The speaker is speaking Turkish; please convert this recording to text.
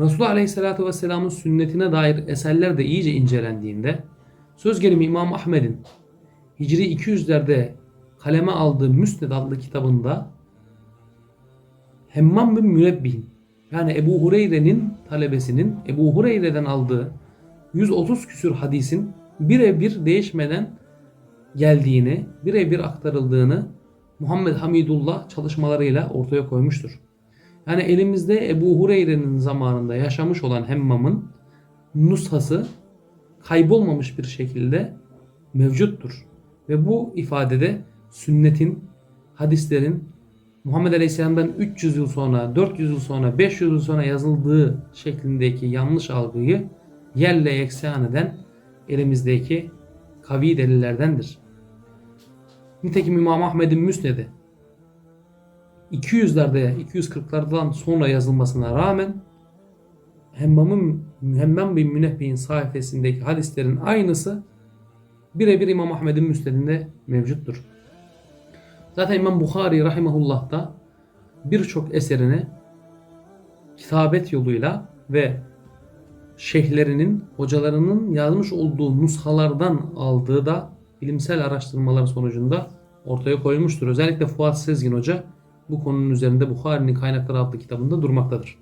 Resulullah Aleyhisselatü Vesselam'ın sünnetine dair eserler de iyice incelendiğinde söz gelimi İmam Ahmed'in Hicri 200'lerde kaleme aldığı Müsned adlı kitabında Hemmam bin Münebbih'in yani Ebu Hureyre'nin talebesinin Ebu Hureyre'den aldığı 130 küsür hadisin birebir değişmeden geldiğini, birebir aktarıldığını Muhammed Hamidullah çalışmalarıyla ortaya koymuştur. Yani elimizde Ebu Hureyre'nin zamanında yaşamış olan Hemmam'ın nushası kaybolmamış bir şekilde mevcuttur. Ve bu ifadede sünnetin, hadislerin Muhammed Aleyhisselam'dan 300 yıl sonra, 400 yıl sonra, 500 yıl sonra yazıldığı şeklindeki yanlış algıyı yerle yeksan eden elimizdeki kavi delillerdendir. Nitekim İmam Ahmed'in Müsned'i 200'lerde 240'lardan sonra yazılmasına rağmen Hemmam'ın Hemmam bin Münebbi'nin sayfasındaki hadislerin aynısı birebir İmam Ahmed'in Müsned'inde mevcuttur. Zaten İmam Bukhari rahimahullah da birçok eserini kitabet yoluyla ve şeyhlerinin, hocalarının yazmış olduğu nushalardan aldığı da bilimsel araştırmalar sonucunda ortaya koymuştur. Özellikle Fuat Sezgin Hoca bu konunun üzerinde Bukhari'nin kaynakları adlı kitabında durmaktadır.